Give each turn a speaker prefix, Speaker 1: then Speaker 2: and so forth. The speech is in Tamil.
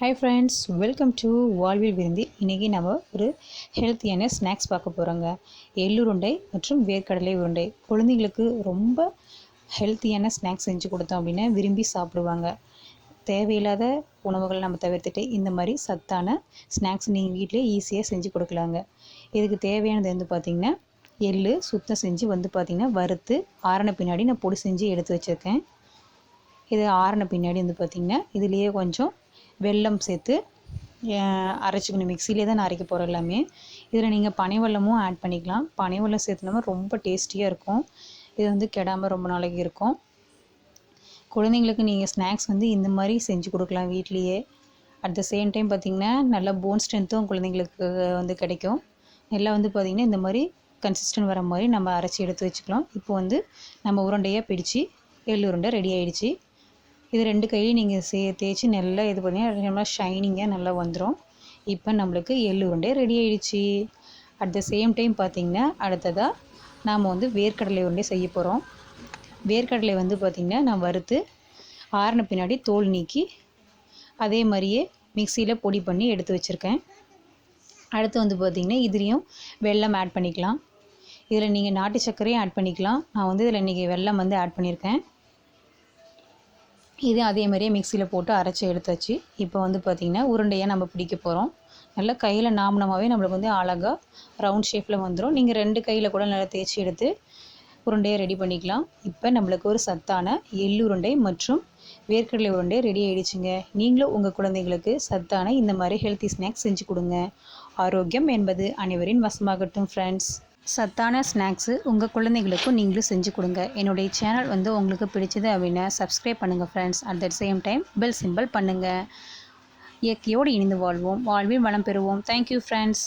Speaker 1: ஹாய் ஃப்ரெண்ட்ஸ் வெல்கம் டு வாழ்வில் விருந்தி. இன்றைக்கி நம்ம ஒரு ஹெல்த்தியான ஸ்நாக்ஸ் பார்க்க போகிறோங்க எள்ளுருண்டை மற்றும் வேர்க்கடலை உருண்டை. குழந்தைங்களுக்கு ரொம்ப ஹெல்த்தியான ஸ்நாக்ஸ் செஞ்சு கொடுத்தோம் அப்படின்னா விரும்பி சாப்பிடுவாங்க. தேவையில்லாத உணவுகளை நம்ம தவிர்த்துட்டு இந்த மாதிரி சத்தான ஸ்நாக்ஸ் நீங்கள் வீட்டிலே ஈஸியாக செஞ்சு கொடுக்கலாங்க. இதுக்கு தேவையானது வந்து பார்த்திங்கன்னா எள் சுத்தம் செஞ்சு வந்து பார்த்திங்கன்னா வறுத்து ஆறின பின்னாடி நான் பொடி செஞ்சு எடுத்து வச்சுருக்கேன். இது ஆறின பின்னாடி வந்து பார்த்திங்கன்னா இதுலேயே கொஞ்சம் வெல்லம் சேர்த்து அரைச்சிக்கணும். மிக்சிலே தான் நான் அரைக்க போகிறோம் எல்லாமே. இதில் நீங்கள் பனை வெல்லமும் ஆட் பண்ணிக்கலாம். பனை வெல்லம் சேர்த்துனோம்னா ரொம்ப டேஸ்டியாக இருக்கும். இது வந்து கெடாமல் ரொம்ப நாளைக்கு இருக்கும். குழந்தைங்களுக்கு நீங்கள் ஸ்நாக்ஸ் வந்து இந்த மாதிரி செஞ்சு கொடுக்கலாம் வீட்லேயே. அட் த சேம் டைம் பார்த்திங்கன்னா நல்லா போன் ஸ்ட்ரென்த்தும் குழந்தைங்களுக்கு வந்து கிடைக்கும். எல்லாம் வந்து பார்த்திங்கன்னா இந்த மாதிரி கன்சிஸ்டன்ட் வர மாதிரி நம்ம அரைச்சி எடுத்து வச்சுக்கலாம். இப்போ வந்து நம்ம உருண்டையாக பிடிச்சி எள்ளு உருண்டை ரெடி ஆகிடுச்சி இது ரெண்டு கையிலையும் நீங்கள் சே தேய்ச்சி நல்லா இது பண்ணி நல்லா ஷைனிங்காக நல்லா வந்துடும் இப்போ நம்மளுக்கு எள்ளு உருண்டை ரெடி ஆயிடுச்சு. அட் த சேம் டைம் பார்த்திங்கன்னா அடுத்ததாக நாம் வந்து வேர்க்கடலை உருண்டை செய்ய போகிறோம் வேர்க்கடலை வந்து பார்த்திங்கன்னா நான் வறுத்து ஆறின பின்னாடி தோல் நீக்கி அதே மாதிரியே மிக்சியில் பொடி பண்ணி எடுத்து வச்சுருக்கேன். அடுத்து வந்து பார்த்திங்கன்னா இதுலேயும் வெல்லம் ஆட் பண்ணிக்கலாம். இதில் நீங்கள் நாட்டு சர்க்கரையும் ஆட் பண்ணிக்கலாம். நான் வந்து இதில் இன்றைக்கி வெல்லம் வந்து ஆட் பண்ணியிருக்கேன் இது அதே மாதிரியே மிக்சியில் போட்டு அரைச்சி எடுத்தாச்சு. இப்போ வந்து பார்த்திங்கன்னா உருண்டையாக நம்ம பிடிக்க போகிறோம் நல்லா கையில் நாமனமாகவே நம்மளுக்கு வந்து அழகாக ரவுண்ட் ஷேப்பில் வந்துடும் நீங்கள் ரெண்டு கையில் கூட நல்லா தேய்ச்சி எடுத்து உருண்டையை ரெடி பண்ணிக்கலாம். இப்போ நம்மளுக்கு ஒரு சத்தான எள்ளுருண்டை மற்றும் வேர்க்கடலை உருண்டை ரெடி ஆகிடுச்சுங்க நீங்களும் உங்கள் குழந்தைங்களுக்கு சத்தான இந்த மாதிரி ஹெல்த்தி ஸ்நாக்ஸ் செஞ்சு கொடுங்க. ஆரோக்கியம் என்பது அனைவரின் வசமாகட்டும் ஃப்ரெண்ட்ஸ் சத்தான ஸ்நாக்ஸு உங்கள் குழந்தைகளுக்கும் நீங்களும் செஞ்சு கொடுங்க. என்னுடைய சேனல் வந்து உங்களுக்கு பிடிச்சது அப்படின்னா சப்ஸ்கிரைப் பண்ணுங்கள் friends at the same time bell simple பண்ணுங்கள் இயற்கையோடு இணைந்து வாழ்வோம். வாழ்வில் வளம் பெறுவோம். Thank you friends